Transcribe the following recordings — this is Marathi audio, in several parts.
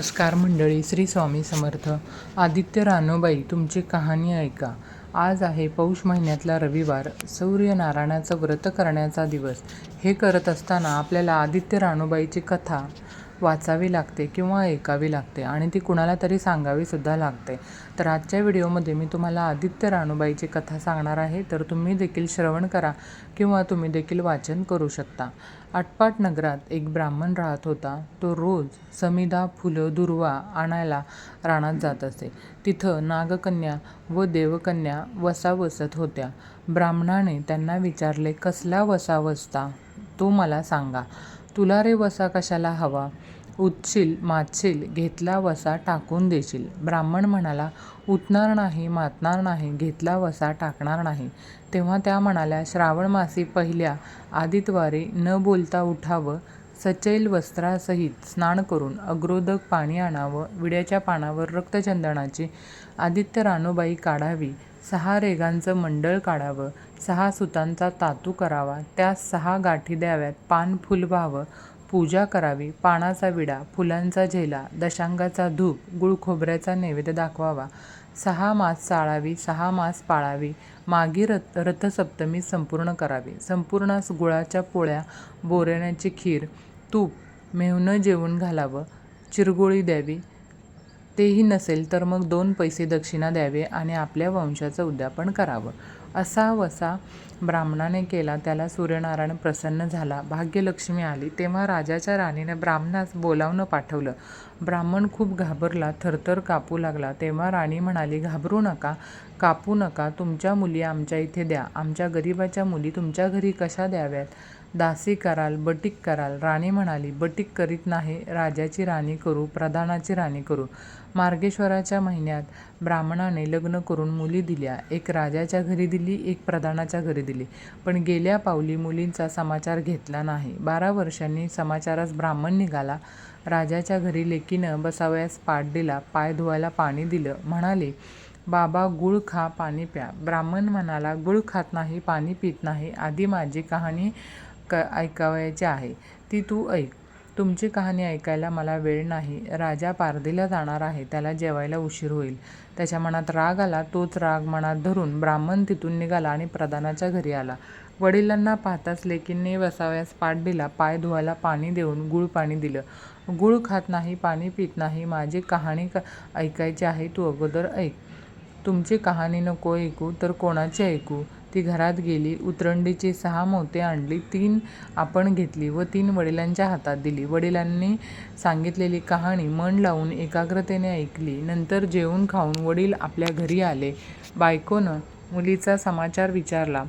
नमस्कार मंडळी श्री स्वामी समर्थ. आदित्य रानोबाई तुमची कहाणी ऐका. आज आहे पौष महिन्यातला रविवार. सूर्यनारायणाचं व्रत करण्याचा दिवस. हे करत असताना आपल्याला आदित्य रानोबाईची कथा वाचावी लागते किंवा ऐकावी लागते आणि ती कुणाला तरी सांगावीसुद्धा लागते. तर आजच्या व्हिडिओमध्ये मी तुम्हाला आदित्य राणूबाईची कथा सांगणार आहे. तर तुम्ही देखील श्रवण करा किंवा तुम्ही देखील वाचन करू शकता. आटपाट नगरात एक ब्राह्मण राहत होता. तो रोज समिधा फुलं दुर्वा आणायला रानात जात असे. तिथं नागकन्या व देवकन्या वसा वसत होत्या. ब्राह्मणाने त्यांना विचारले कसला वसा वसता तो मला सांगा. तुला रे वसा कशाला हवा? उठशील मातशील घेतला वसा टाकून देशील. ब्राह्मण म्हणाला उठणार नाही मातणार नाही घेतला वसा टाकणार नाही. तेव्हा त्या म्हणाल्या श्रावण मासी पहिल्या आदितवारी न बोलता उठावं सचैल वस्त्रासहित स्नान करून अग्रोदक पाणी आणावं विड्याच्या पानावर रक्तचंदनाची आदित्य रानोबाई काढावी सहा रेगांचं मंडळ काढावं सहा सुतांचा तातू करावा. त्यास सहा गाठी द्याव्यात. पान फुल व्हावं. पूजा करावी. पानाचा विडा फुलांचा झेला दशांगाचा धूप गुळ खोबऱ्याचा नैवेद्य दाखवावा. सहा मास चाळावी. सहा मास पाळावी. मागी रथ रथसप्तमी संपूर्ण करावी. संपूर्णास गुळाच्या पोळ्या बोरण्याची खीर तूप मेहनं जेवून घालावं. चिरगोळी द्यावी. तेही नसेल तर मग दोन पैसे दक्षिणा द्यावे आणि आपल्या वंशाचं उद्यापन करावं. असा वसा ब्राह्मणाने केला त्याला सूर्यनारायण प्रसन्न झाला. भाग्यलक्ष्मी आली. तेव्हा राजाच्या राणीने ब्राह्मणास बोलावणं पाठवलं. ब्राह्मण खूप घाबरला थरथर कापू लागला. तेव्हा राणी म्हणाली घाबरू नका कापू नका. तुमच्या मुली आमच्या इथे द्या. आमच्या गरिबाच्या मुली तुमच्या घरी कशा द्याव्यात? दासी कराल बटीक कराल. राणी म्हणाली बटीक करीत नाही राजाची राणी करू प्रधानाची राणी करू. मार्गेश्वराच्या महिन्यात ब्राह्मणाने लग्न करून मुली दिल्या. एक राजाच्या घरी दिली एक प्रधानाच्या घरी दिली. पण गेल्या पावली मुलींचा समाचार घेतला नाही. बारा वर्षांनी समाचारास ब्राह्मण निघाला. राजाच्या घरी लेकीनं बसावयास पाठ दिला. पाय धुवायला पाणी दिलं. म्हणाले बाबा गुळ खा पाणी प्या. ब्राह्मण म्हणाला गुळ खात नाही पाणी पित नाही. आधी माझी कहाणी क ऐकावयाची आहे. ती तू ऐक. तुमची कहाणी ऐकायला मला वेळ नाही. राजा पारधीला जाणार आहे. त्याला जेवायला उशीर होईल. त्याच्या मनात राग आला. तोच राग मनात धरून ब्राह्मण तिथून निघाला आणि प्रधानाच्या घरी आला. वडिलांना पाहताच लेकींनी वसाव्यास पाठ दिला. पाय धुवायला पाणी देऊन गुळ पाणी दिलं. गुळ खात नाही पाणी पित नाही. माझी कहाणी क ऐकायची आहे. तू अगोदर ऐक. तुमची कहाणी नको ऐकू तर कोणाची ऐकू? ती घरात गेली उतरंडीची सहा मोते आणली तीन आपण घेतली व तीन वडिलांच्या हातात दिली. वडिलांनी सांगितलेली कहाणी मन लावून एकाग्रतेने ऐकली. नंतर जेवून खाऊन वडील आपल्या घरी आले. बायकोनं मुलीचा समाचार विचारला.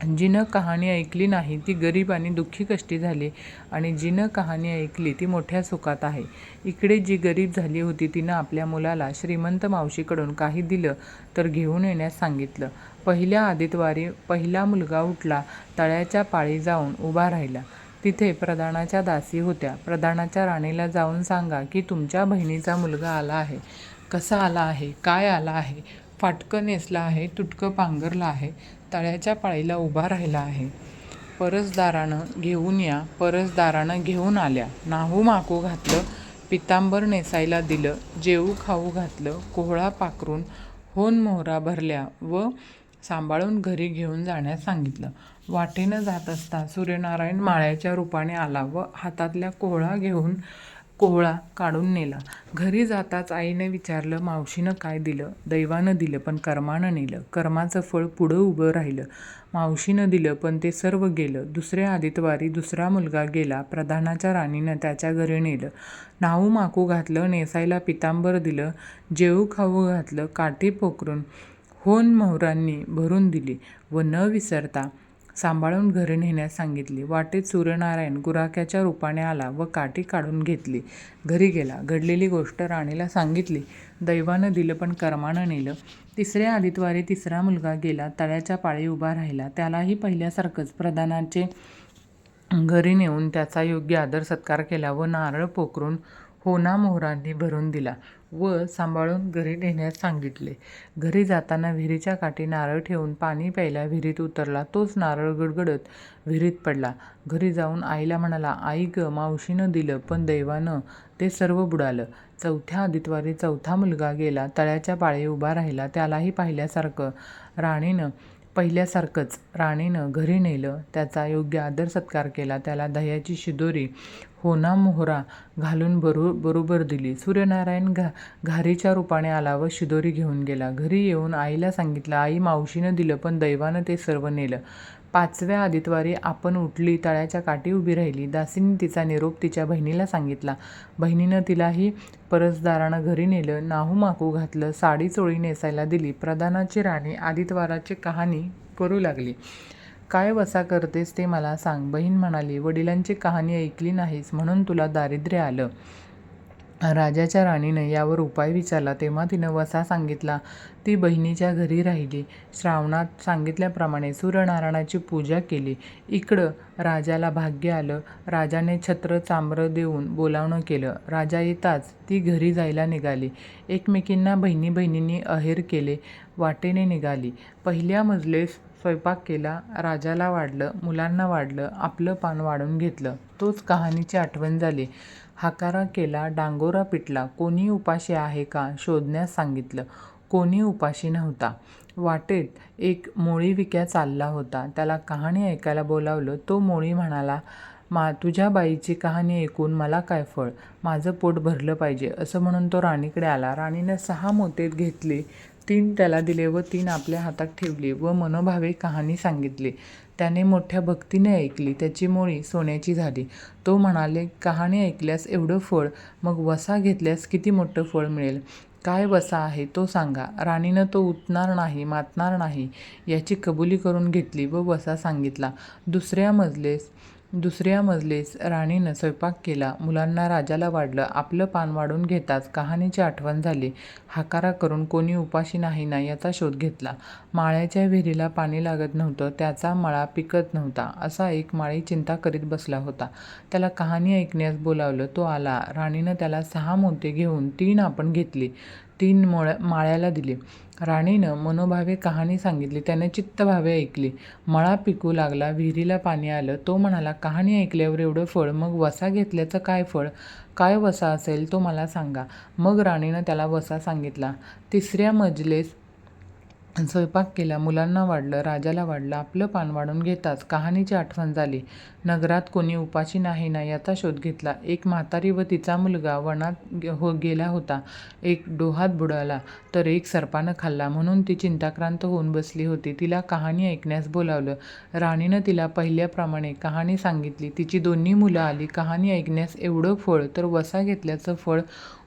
जिनं कहाणी ऐकली नाही ती गरीब आणि दुःखी कष्टी झाली आणि जिनं कहाणी ऐकली ती मोठ्या सुखात आहे. इकडे जी गरीब झाली होती तिनं आपल्या मुलाला श्रीमंत मावशीकडून काही दिलं तर घेऊन येण्यास सांगितलं. पहिल्या आदितवारी पहिला मुलगा उठला तळ्याच्या पाळी जाऊन उभा राहिला. तिथे प्रधानाच्या दासी होत्या. प्रधानाच्या राणीला जाऊन सांगा की तुमच्या बहिणीचा मुलगा आला आहे. कसा आला आहे? काय आला आहे? फाटकं नेसलं आहे तुटकं पांघरलं आहे. तळ्याच्या पाळीला उभा राहिला आहे. परसदारानं घेऊन या परसदारानं घेऊन आल्या. नाहू माकू घातलं पितांबर नेसायला दिलं जेऊ खाऊ घातलं कोहळा पाकरून होन मोहरा भरल्या व सांभाळून घरी घेऊन जाण्यास सांगितलं. वाटेनं जात असता सूर्यनारायण माळ्याच्या रूपाने आला व हातातल्या कोहळा घेऊन कोहळा काढून नेला. घरी जाताच आईने विचारलं मावशीनं काय दिलं? दैवानं दिलं पण कर्मानं नेलं. कर्माचं फळ पुढं उभं राहिलं. मावशीनं दिलं पण ते सर्व गेलं. दुसऱ्या आदितवारी दुसरा मुलगा गेला. प्रधानाच्या राणीनं त्याच्या घरी नेलं. नाहू माकू घातलं नेसायला पितांबर दिलं जेऊ खाऊ घातलं काठी पोकरून होन मोहरांनी भरून दिली व न विसरता सांभाळून घरी नेण्यास सांगितली. वाटेत सूर्यनारायण गुराख्याच्या रूपाने आला व काठी काढून घेतली. घरी गेला. घडलेली गोष्ट राणीला सांगितली. दैवानं दिलं पण कर्मानं नेलं. तिसऱ्या आदितवारी तिसरा मुलगा गेला. तळ्याच्या पाळी उभा राहिला. त्यालाही पहिल्यासारखंच प्रधानाचे घरी नेऊन त्याचा योग्य आदर सत्कार केला व नारळ पोखरून होना मोहरांनी भरून दिला. व सांभाळून घरी नेण्यास सांगितले. घरी जाताना विहिरीच्या काठी नारळ ठेवून पाणी प्यायला विहिरीत उतरला. तोच नारळ गडगडत विहिरीत पडला. घरी जाऊन आईला म्हणाला आई ग मावशीनं दिलं पण दैवानं ते सर्व बुडालं. चौथ्या आदितवारी चौथा मुलगा गेला तळ्याच्या पाळी उभा राहिला त्यालाही पाहिल्यासारखं. राणीनं पहिल्यासारखंच राणीनं घरी नेलं त्याचा योग्य आदर सत्कार केला त्याला दह्याची शिदोरी होना मोहरा घालून बरो बरोबर दिली. सूर्यनारायण घा घारीच्या रूपाने आला व शिदोरी घेऊन गेला. घरी येऊन आईला सांगितलं आई मावशीनं दिलं पण दैवानं ते सर्व नेलं. पाचव्या आदितवारी आपण उठली तळ्याच्या काठी उभी राहिली. दासीने तिचा निरोप तिच्या बहिणीला सांगितला. बहिणीनं तिलाही परसदारानं घरी नेलं नाहू माकू घातलं साडी चोळी नेसायला दिली. प्रधानाची राणी आदितवाराची कहाणी करू लागली. काय वसा करतेस ते मला सांग बहीण म्हणाली. वडिलांची कहाणी ऐकली नाहीस म्हणून तुला दारिद्र्य आलं. राजाच्या राणीनं यावर उपाय विचारला. तेव्हा तिनं वसा सांगितला. ती बहिणीच्या घरी राहिली. श्रावणात सांगितल्याप्रमाणे सूर्यनारायणाची पूजा केली. इकडं राजाला भाग्य आलं. राजाने छत्र चांबरं देऊन बोलावणं केलं. राजा येताच ती घरी जायला निघाली. एकमेकींना बहिणी बहिणींनी अहेर केले. वाटेने निघाली. पहिल्या मजलेस स्वयंपाक केला राजाला वाढलं मुलांना वाढलं आपलं पान वाढून घेतलं. तोच कहाणीची आठवण झाली. हाकारा केला डांगोरा पिटला कोणी उपाशी आहे का शोधण्यास सांगितलं. कोणी उपाशी नव्हता. वाटेत एक मोळी विक्या चालला होता. त्याला कहाणी ऐकायला बोलावलं. तो मोळी म्हणाला मा तुझ्या बाईची कहाणी ऐकून मला काय फळ? माझं पोट भरलं पाहिजे. असं म्हणून तो राणीकडे आला. राणीनं सहा मोते घेतले. तीन त्याला दिले व तीन आपल्या हातात ठेवली व मनोभावे कहाणी सांगितली. त्याने मोठ्या भक्तीने ऐकली. त्याची मोळी सोन्याची झाली. तो म्हणाले कहाणी ऐकल्यास एवढं फळ मग वसा घेतल्यास किती मोठं फळ मिळेल? काय वसा आहे तो सांगा. राणीनं तो उतणार नाही मातणार नाही याची कबुली करून घेतली व वसा सांगितला. दुसऱ्या मजलेस दुसऱ्या मजलेस राणीनं स्वयंपाक केला. मुलांना राजाला वाढलं. आपलं पान वाढून घेताच कहाणीची आठवण झाली. हाकारा करून कोणी उपाशी नाही ना याचा शोध घेतला. माळ्याच्या विहिरीला पाणी लागत नव्हतं त्याचा मळा पिकत नव्हता असा एक माळी चिंता करीत बसला होता. त्याला कहाणी ऐकण्यास बोलावलं तो आला. राणीनं त्याला सहा मोते घेऊन तीन आपण घेतली. तीन मोळ्या माळ्याला दिले. राणीनं मनोभावे कहाणी सांगितली त्याने चित्तभावे ऐकली. मळा पिकू लागला विहिरीला पाणी आलं. तो म्हणाला कहाणी ऐकल्यावर एवढं फळ मग वसा घेतल्याचं काय फळ? काय वसा असेल तो मला सांगा. मग राणीनं त्याला वसा सांगितला तिसऱ्या मजलेस स्वयंपाक केला मुलांना वाढलं राजाला वाढलं आपलं पान वाढून घेताच कहाणीची आठवण झाली. नगरात कोणी उपाशी नाही ना याचा शोध घेतला. एक म्हातारी व तिचा मुलगा वनात हो गेला होता. एक डोहात बुडाला तर एक सर्पानं खाल्ला. म्हणून ती चिंताक्रांत होऊन बसली होती. तिला कहाणी ऐकण्यास बोलावलं. राणीनं तिला पहिल्याप्रमाणे कहाणी सांगितली. तिची दोन्ही मुलं आली. कहाणी ऐकण्यास एवढं फळ तर वसा घेतल्याचं फळ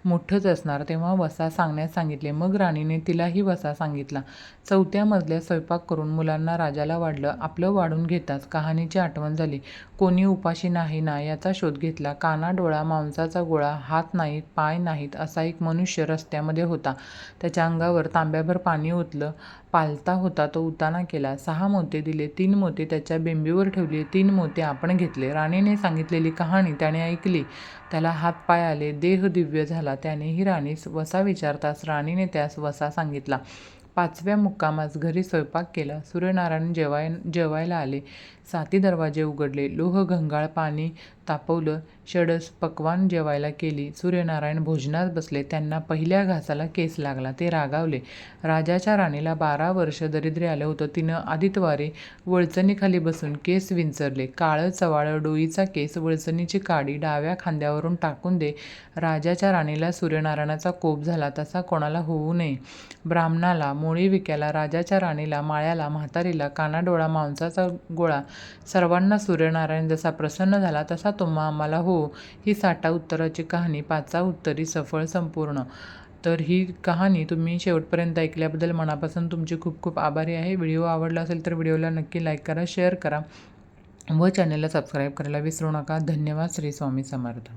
मोठंच असणार. तेव्हा वसा सांगण्यास सांगितले. मग राणीने तिलाही वसा सांगितला. चौथ्या मजल्यात स्वयंपाक करून मुलांना राजाला वाढलं. आपलं वाढून घेताच कहाणीची आठवण झाली. कोणी उपाशी नाही ना याचा शोध घेतला. काना डोळा मांसाचा गोळा हात नाहीत पाय नाहीत असा एक मनुष्य रस्त्यामध्ये होता. त्याच्या अंगावर तांब्याभर पाणी ओतलं. पालता होता तो उताना केला. सहा मोते दिले तीन मोते त्याच्या बेंबीवर ठेवले तीन मोते आपण घेतले. राणीने सांगितलेली कहाणी त्याने ऐकली. त्याला हात पाय आले देह दिव्य झाला. त्यानेही राणीस वसा विचारताच राणीने त्यास वसा सांगितला. पाचव्या मुक्कामास घरी स्वयंपाक केला. सूर्यनारायण जेवाय जेवायला आले. साती दरवाजे उघडले लोह घंगाळ पाणी तापवलं षडस पक्वान जेवायला केली. सूर्यनारायण भोजनात बसले. त्यांना पहिल्या घासाला केस लागला. ते रागावले. राजाच्या राणीला बारा वर्ष दरिद्र्य आलं होतं. तिनं आदितवारे वळचणीखाली बसून केस विंचरले. काळं चवाळं डोईचा केस वळचणीची काडी डाव्या खांद्यावरून टाकून दे. राजाच्या राणीला सूर्यनारायणाचा कोप झाला. तसा कोणाला होऊ नये. ब्राह्मणाला मोळी विक्याला राजाच्या राणीला माळ्याला म्हातारीला कानाडोळा मांसाचा गोळा सर्वांना सूर्यनारायण जसा प्रसन्न झाला तसा तुम्हा आम्हाला हो. ही साठा उत्तराची कहाणी पाचा उत्तरी सफळ संपूर्ण. तर ही कहाणी तुम्ही शेवटपर्यंत ऐकल्याबद्दल मनापासून तुमची खूप खूप आभारी आहे. व्हिडिओ आवडला असेल तर व्हिडिओला नक्की लाईक करा शेअर करा व चॅनलला सबस्क्राईब करायला विसरू नका. धन्यवाद. श्री स्वामी समर्थ.